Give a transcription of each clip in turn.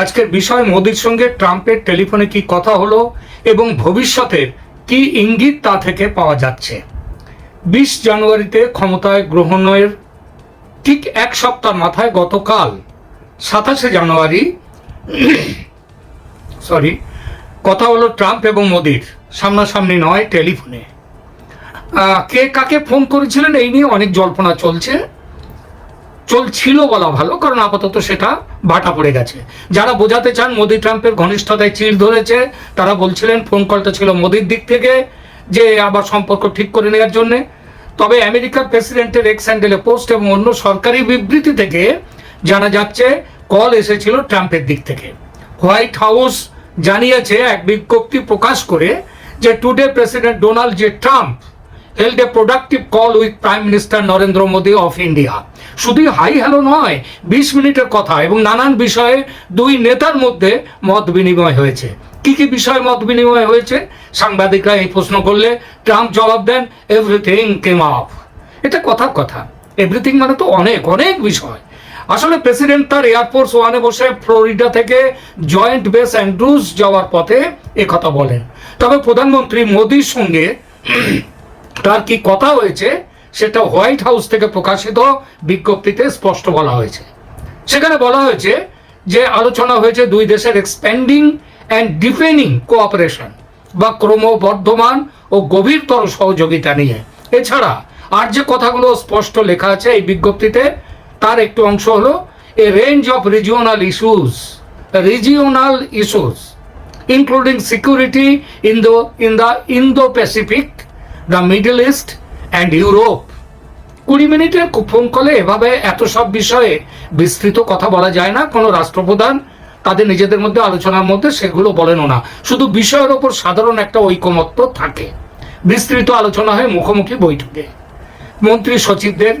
আজকের বিষয়, মোদির সঙ্গে ট্রাম্পের টেলিফোনে কি কথা হলো এবং ভবিষ্যতের কি ইঙ্গিত তা থেকে পাওয়া যাচ্ছে? বিশ জানুয়ারিতে ক্ষমতায় গ্রহণের ঠিক এক সপ্তাহ মাথায় গতকাল সাতাশে জানুয়ারি, সরি, কথা হলো ট্রাম্প এবং মোদির, সামনাসামনি নয় টেলিফোনে। কে কাকে ফোন করেছিলেন এই নিয়ে অনেক জল্পনা চলছে। চলছিল বলা ভালো, কারণ আপাতত সেটা ভাটা পড়ে গেছে। যারা বোঝাতে চান, মোদি ট্রাম্পের ঘনিষ্ঠতায় চির ধরেছে, তারা বলছিলেন ফোন কলটা ছিল মোদির দিক থেকে, যে আবার সম্পর্ক ঠিক করে নেওয়ার জন্যে। তবে আমেরিকার প্রেসিডেন্টের এক্স হ্যান্ডেলে পোস্ট এবং অন্য সরকারি বিবৃতি থেকে জানা যাচ্ছে কল এসেছিল ট্রাম্পের দিক থেকে। হোয়াইট হাউস জানিয়েছে, এক বিজ্ঞপ্তি প্রকাশ করে যে today president Donald J Trump held a productive call with prime minister Narendra Modi of India শুধু হাই হ্যালো নয়, বিশ মিনিটের কথা এবং নানান বিষয়ে দুই নেতার মধ্যে মত বিনিময় হয়েছে। কি কি বিষয়ে মত বিনিময় হয়েছে? সাংবাদিকরা এই প্রশ্ন করলে ট্রাম্প জবাব দেন এভরিথিং কেম আপ এটা কথার কথা। এভরিথিং মানে তো অনেক অনেক বিষয়। আসলে প্রেসিডেন্ট তার এয়ারফোর্স ওয়ানে বসে ফ্লোরিডা থেকে জয়েন্ট বেস অ্যান্ড্রুজ যাওয়ার পথে কথা বলেন। তবে প্রধানমন্ত্রী মোদির সঙ্গে তার কি কথা হয়েছে? সেটা হোয়াইট হাউস থেকে প্রকাশিত বিজ্ঞপ্তিতে স্পষ্ট বলা হয়েছে। সেখানে বলা হয়েছে যে আলোচনা হয়েছে দুই দেশের এক্সপ্যান্ডিং অ্যান্ড ডিফেনিং কোঅপারেশন বা ক্রমবর্ধমান ও গভীরতর সহযোগিতা নিয়ে। এছাড়া আর যে কথাগুলো স্পষ্ট লেখা আছে এই বিজ্ঞপ্তিতে তার একটু অংশ হলো a range of regional issues regional issues including security in the in the Indo-Pacific, the Middle East and Europe কুড়ি মিনিটের ফোন কলে এভাবে এত সব বিষয়ে বিস্তৃত কথা বলা যায় না। কোনো রাষ্ট্রপ্রধান তাদের নিজেদের মধ্যে, আলোচনার মধ্যে সেগুলো বলেনও না। শুধু বিষয়ের ওপর সাধারণ একটা ঐকমত্য থাকে। বিস্তৃত আলোচনা হয় মুখোমুখি বৈঠকে। মন্ত্রী সচিবদের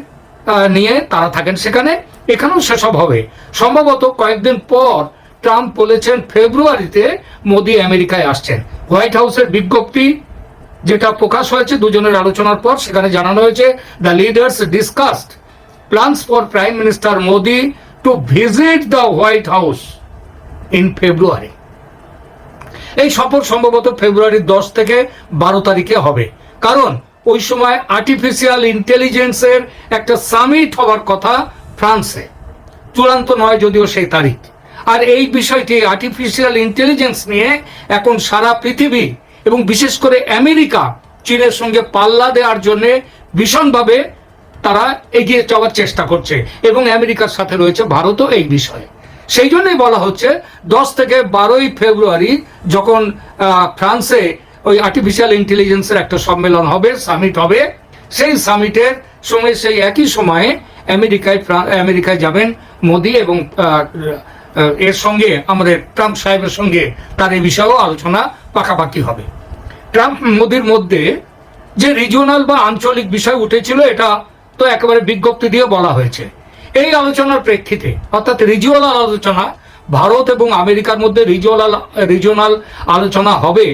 নিয়ে তারা থাকেন সেখানে। এখানেও সেসব হবে। সম্ভবত কয়েকদিন পর ট্রাম্প বলেছেন ফেব্রুয়ারিতে মোদি আমেরিকায় আসছেন। হোয়াইট হাউসের বিজ্ঞপ্তি যেটা প্রকাশ হয়েছে দুজনের আলোচনার পর, সেখানে জানানো হয়েছে the leaders discussed plans for prime minister Modi to visit the White House in February এই সফর সম্ভবত ফেব্রুয়ারির দশ থেকে বারো তারিখে হবে। কারণ ওই সময় আর্টিফিশিয়াল ইন্টেলিজেন্সের একটা সামিট হওয়ার কথা ফ্রান্সে। চূড়ান্ত নয় যদিও সেই তারিখ। আর এই বিষয়টি আর্টিফিশিয়াল ইন্টেলিজেন্স নিয়ে এখন সারা পৃথিবী এবং বিশেষ করে আমেরিকা চীনের সঙ্গে পাল্লা দেওয়ার জন্য ভীষণভাবে তারা এগিয়ে যাওয়ার চেষ্টা করছে এবং আমেরিকার সাথে রয়েছে ভারতও এই বিষয়ে। সেই জন্যই বলা হচ্ছে, দশ থেকে বারোই ফেব্রুয়ারি যখন ফ্রান্সে ওই আর্টিফিশিয়াল ইন্টেলিজেন্সের একটা সম্মেলন হবে সামিট হবে, সেই সামিটের সঙ্গে সেই একই সময়ে আমেরিকায় আমেরিকায় যাবেন মোদি এবং এর সঙ্গে আমাদের ট্রাম্প সাহেবের সঙ্গে তার এই বিষয়েও আলোচনা পাকাপাকি হবে। ট্রাম্প মোদির মধ্যে যে রিজিওনাল বা আঞ্চলিক বিষয় উঠেছিল, এটা তো একেবারে বিজ্ঞপ্তি দিয়ে বলা হয়েছে। এই আলোচনার প্রেক্ষিতে, অর্থাৎ রিজিওনাল আলোচনা, ভারত এবং আমেরিকার মধ্যে রিজিওনাল রিজিওনাল আলোচনা হবে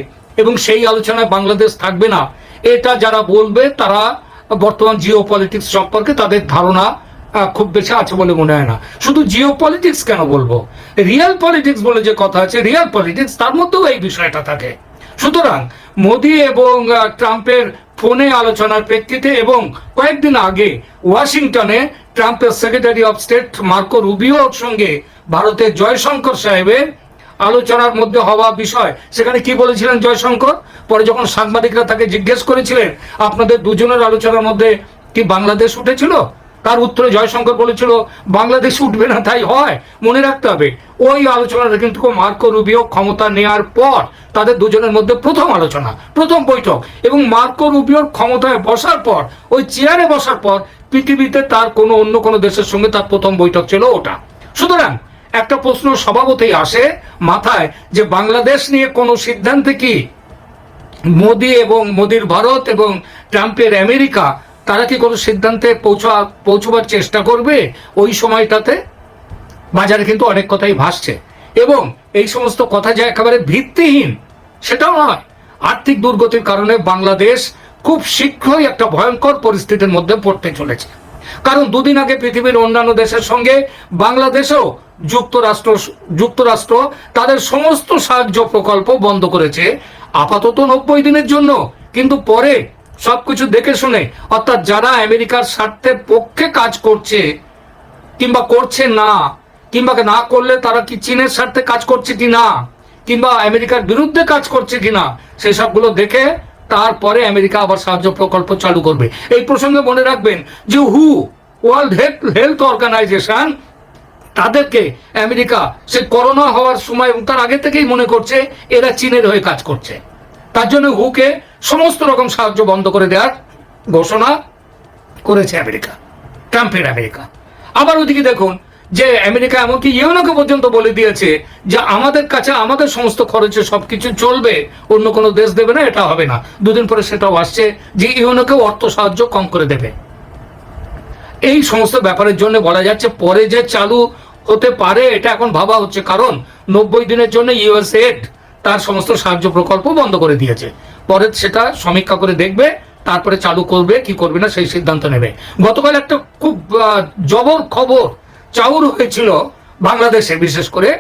এবং সেই আলোচনায় বাংলাদেশ থাকবে না, এটা যারা বলবে তারা বর্তমান জিও পলিটিক্স সম্পর্কে তাদের ধারণা খুব বেশি আছে বলে মনে হয় না। শুধু জিও পলিটিক্স কেন বলব? রিয়েল পলিটিক্স বলে যে কথা আছে রিয়েল পলিটিক্স তার মধ্যেও এই বিষয়টা থাকে। সুতরাং মোদি এবং ট্রাম্পের ফোনে আলোচনার প্রেক্ষিতে এবং কয়েকদিন আগে ওয়াশিংটনে ট্রাম্পের সেক্রেটারি অফ স্টেট মার্কো রুবিওর সঙ্গে ভারতের জয়শঙ্কর সাহেবের আলোচনার মধ্যে হওয়া বিষয়, সেখানে কি বলেছিলেন জয়শঙ্কর? পরে যখন সাংবাদিকরা তাকে জিজ্ঞেস করেছিলেন, আপনাদের দুজনের আলোচনার মধ্যে কি বাংলাদেশ উঠেছিল? তার উত্তরে জয়শঙ্কর বলেছিল, বাংলাদেশ উঠবে না, তাই হয়। মনে রাখতে হবে। ওই আলোচনাটা কিন্তু মার্কো রুবিও ক্ষমতা নেওয়ার পর তাদের দুজনের মধ্যে প্রথম আলোচনা, প্রথম বৈঠক এবং মার্কো রুবিওর ক্ষমতায় বসার পর, ওই চেয়ারে বসার পর পৃথিবীতে তার কোনো অন্য কোনো দেশের সঙ্গে তার প্রথম বৈঠক ছিল ওটা। সুতরাং একটা প্রশ্ন স্বভাবতেই আসে মাথায় যে বাংলাদেশ নিয়ে কোনো সিদ্ধান্তে কি? মোদি এবং মোদির ভারত এবং ট্রাম্পের আমেরিকা তারা কি কোনো সিদ্ধান্তে পৌঁছা, পৌঁছবার চেষ্টা করবে ওই সময়টাতে? বাজারে কিন্তু অনেক কথাই ভাসছে। এবং এই সমস্ত কথা যে একেবারে ভিত্তিহীন, সেটাও নয়। আর্থিক দুর্গতির কারণে বাংলাদেশ খুব শীঘ্রই একটা ভয়ঙ্কর পরিস্থিতির মধ্যে পড়তে চলেছে। কারণ দুদিন আগে পৃথিবীর অন্যান্য দেশের সঙ্গে বাংলাদেশেও যুক্তরাষ্ট্র যুক্তরাষ্ট্র তাদের সমস্ত সাহায্য প্রকল্প বন্ধ করেছে। আপাতত নব্বই দিনের জন্য, কিন্তু পরে সবকিছু দেখে শুনে, অর্থাৎ যারা আমেরিকার স্বার্থের পক্ষে কাজ করছে, কিংবা করছে না, কিংবা না করলে তারা কি চীনের স্বার্থে কাজ করছে কি না, কিংবা আমেরিকার বিরুদ্ধে কাজ করছে কিনা সেই সবগুলো দেখে তারপরে আমেরিকা আবার সাহায্য প্রকল্প চালু করবে। এই প্রসঙ্গে মনে রাখবেন যে হু ওয়ার্ল্ড হেলথ হেলথ অর্গানাইজেশন তাদেরকে আমেরিকা সে করোনা হওয়ার সময় তার আগে থেকেই মনে করছে, এরা চীনের হয়ে কাজ করছে। তার জন্য হুকে সমস্ত রকম সাহায্য বন্ধ করে দেওয়ার ঘোষণা করেছে আমেরিকা, ট্রাম্পের আমেরিকা। আবার ওদিকে দেখুন যে আমেরিকা এমনকি ইউনোকে পর্যন্ত বলে দিয়েছে যে আমাদের কাছে আমাদের সমস্ত খরচে সবকিছু চলবে, অন্য কোনো দেশ দেবে না, এটা হবে না। দুদিন পরে সেটাও আসছে যে ইউনোকেও অর্থ সাহায্য কম করে দেবে। এই সমস্ত ব্যাপারের জন্য বলা যাচ্ছে পরে যে চালু হতে পারে, এটা এখন ভাবা হচ্ছে। কারণ নব্বই দিনের জন্য ইউএসএড তার সমস্ত সাহায্য প্রকল্প বন্ধ করে দিয়েছে। পরে সেটা সমীক্ষা করে দেখবে, তারপরে চালু করবে, কি করবে না সেই সিদ্ধান্ত নেবে। গতকাল একটা খুব জবর খবর চাউর হয়েছিল বাংলাদেশে, বিশেষ করে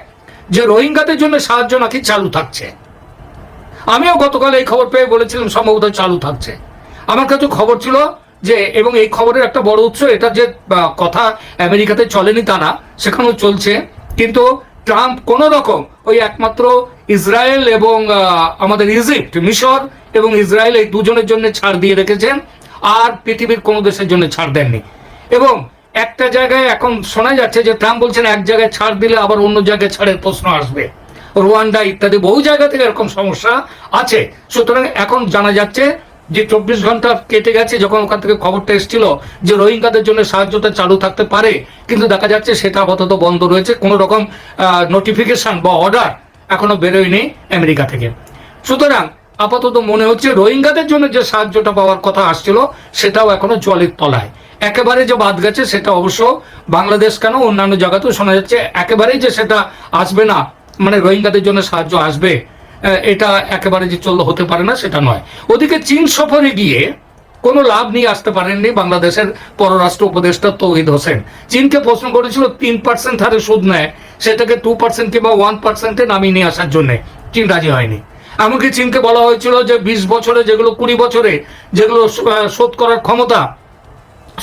যে রোহিঙ্গাদের জন্য সাহায্য নাকি চালু থাকছে। আমিও গতকাল এই খবর পেয়ে বলেছিলাম, সম্ভবত চালু থাকছে। আমার কাছে খবর ছিল যে, এবং এই খবরের একটা বড় উৎস, এটা যে কথা আমেরিকাতে চলেনি তা না, সেখানেও চলছে। কিন্তু ট্রাম্প কোন রকম ওই একমাত্র ইসরায়েল এবং আমাদের ইজিপ্ট, মিশর এবং ইসরায়েল এই দুজনের জন্য ছাড় দিয়ে রেখেছেন, আর পৃথিবীর কোনো দেশের জন্য ছাড় দেননি। এবং একটা জায়গায় এখন শোনা যাচ্ছে যে ট্রাম্প বলছেন এক জায়গায় ছাড় দিলে আবার অন্য জায়গায় ছাড়ের প্রশ্ন আসবে। রোয়ান্ডা ইত্যাদি বহু জায়গা থেকে এরকম সমস্যা আছে। সুতরাং এখন জানা যাচ্ছে যে চব্বিশ ঘণ্টা কেটে গেছে, যখন ওখান থেকে খবরটা এসেছিল যে রোহিঙ্গাদের জন্য সাহায্যটা চালু থাকতে পারে, কিন্তু দেখা যাচ্ছে সেটা আপাতত বন্ধ রয়েছে, কোনো রকম নোটিফিকেশন বা অর্ডার এখনও বেরোয়নি আমেরিকা থেকে। সুতরাং আপাতত মনে হচ্ছে রোহিঙ্গাদের জন্য যে সাহায্যটা পাওয়ার কথা আসছিল, সেটাও এখনও জলের তলায়। একেবারে যে বাদ গেছে, সেটা অবশ্য বাংলাদেশ কেন, অন্যান্য জায়গাতেও শোনা যাচ্ছে, একেবারেই যে সেটা আসবে না মানে রোহিঙ্গাদের জন্য সাহায্য আসবে এটা একেবারে যে চললে হতে পারে না, সেটা নয়। ওদিকে চীন সফরে গিয়ে কোনো লাভ নিয়ে আসতে পারেননি বাংলাদেশের পররাষ্ট্র উপদেষ্টা তৌহিদ হোসেন। চীনকে প্রশ্ন করেছিল, তিন পার্সেন্ট হারে সুদ নেয়, সেটাকে টু পার্সেন্ট কিংবা ওয়ান পার্সেন্টে নামিয়ে নিয়ে আসার জন্য। চীন রাজি হয়নি। এমনকি চীনকে বলা হয়েছিল যে বিশ বছরে যেগুলো কুড়ি বছরে যেগুলো শোধ করার ক্ষমতা,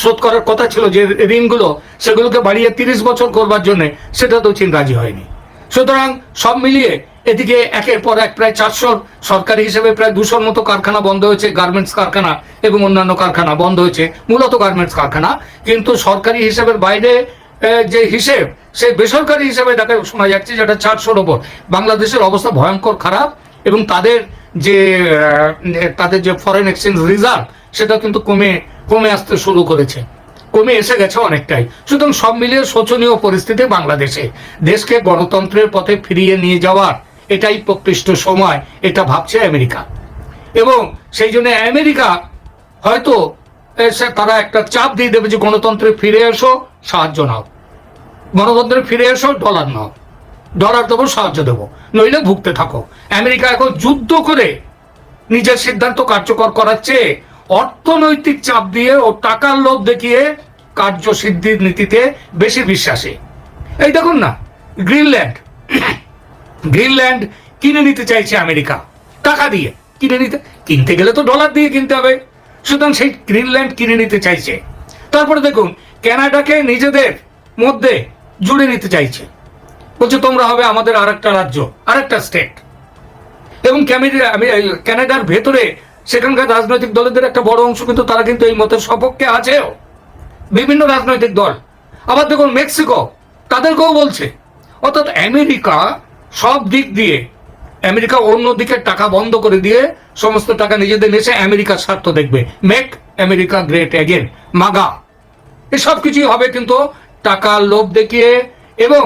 শোধ করার কথা ছিল যে ঋণগুলো, সেগুলোকে বাড়িয়ে তিরিশ বছর করবার জন্য সেটা তো চীন রাজি হয়নি। সুতরাং সব মিলিয়ে এদিকে একের পর এক প্রায় চারশো সরকারি হিসেবে প্রায় দুশোর মতো কারখানা বন্ধ হয়েছে গার্মেন্টস কারখানা এবং অন্যান্য কারখানা বন্ধ হয়েছে, মূলত গার্মেন্টস কারখানা। কিন্তু সরকারি হিসেবের বাইরে যে হিসেব সেই বেসরকারি হিসেবে দেখা শোনা যাচ্ছে যেটা চারশোর ওপর। বাংলাদেশের অবস্থা ভয়ঙ্কর, খারাপ এবং তাদের যে তাদের যে ফরেন এক্সচেঞ্জ রিজার্ভ সেটা কিন্তু কমে কমে আসতে শুরু করেছে। কমে এসে গেছে অনেকটাই। সুতরাং সব মিলিয়ে শোচনীয় পরিস্থিতি বাংলাদেশে। দেশকে গণতন্ত্রের পথে ফিরিয়ে নিয়ে যাওয়ার এটাই প্রকৃষ্ট সময়, এটা ভাবছে আমেরিকা। এবং সেই জন্য আমেরিকা হয়তো তারা একটা চাপ দিয়ে দেবে যে গণতন্ত্রে ফিরে এসো, সাহায্য নাও। গণতন্ত্রে ফিরে এসো, ডলার নাও। ডলার দেবো, সাহায্য দেবো। নইলে ভুগতে থাকো। আমেরিকা এখন যুদ্ধ করে নিজের সিদ্ধান্ত কার্যকর করার চেয়ে অর্থনৈতিক চাপ দিয়ে ও টাকার লোভ দেখিয়ে কার্যসিদ্ধির নীতিতে বেশি বিশ্বাসী। এই দেখুন না, গ্রিনল্যান্ড। গ্রিনল্যান্ড কিনে নিতে চাইছে আমেরিকা। টাকা দিয়ে কিনে নিতে কিনতে গেলে তো ডলার দিয়ে কিনতে হবে। সুতরাং সেই গ্রিনল্যান্ড কিনে নিতে চাইছে। তারপরে দেখুন, ক্যানাডাকে নিজেদের মধ্যে জুড়ে নিতে চাইছে। বলছে, তোমরা হবে আমাদের আরেকটা রাজ্য, আরেকটা স্টেট এবং ক্যানাডার ভেতরে সেখানকার রাজনৈতিক দলেদের একটা বড় অংশ কিন্তু তারা কিন্তু এই মতের সপক্ষে আছেও। বিভিন্ন রাজনৈতিক দল। আবার দেখুন, মেক্সিকো, তাদেরকেও বলছে। অর্থাৎ আমেরিকা সব দিক দিয়ে আমেরিকা অন্য দিকে টাকা বন্ধ করে দিয়ে সমস্ত টাকা নিজেদের নেশে আমেরিকার স্বার্থ দেখবে। Make America great again MAGA এসব কিছুই হবে কিন্তু টাকার লোভ দেখিয়ে এবং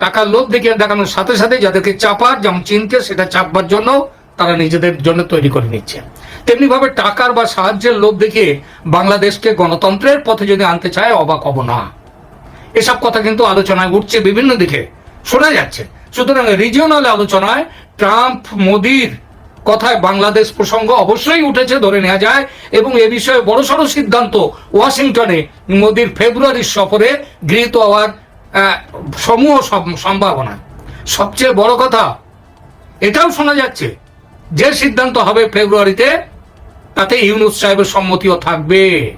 টাকার লোভ দেখিয়ে দেখানোর সাথে সাথে যাদেরকে চাপার, যেমন চীনকে সেটা চাপবার জন্য তারা নিজেদের জন্য তৈরি করে নিচ্ছে। তেমনি ভাবে টাকার বা সাহায্যের লোভ দেখিয়ে বাংলাদেশকে গণতন্ত্রের পথে যদি আনতে চায়, অবাক হব না। এসব কথা কিন্তু আলোচনায় উঠছে বিভিন্ন দিকে। শোনা যাচ্ছে সুতরাং রিজিওনাল আলোচনায় ট্রাম্প মোদির কথায় বাংলাদেশ প্রসঙ্গ অবশ্যই উঠেছে, ধরে নেওয়া যায়। এবং এ বিষয়ে বড়সড় সিদ্ধান্ত ওয়াশিংটনে মোদির ফেব্রুয়ারির সফরে গৃহীত হওয়ার সমূহ সম- সম্ভাবনা। সবচেয়ে বড় কথা, এটাও শোনা যাচ্ছে, যে সিদ্ধান্ত হবে ফেব্রুয়ারিতে তাতে ইউনুস সাহেবের সম্মতিও থাকবে।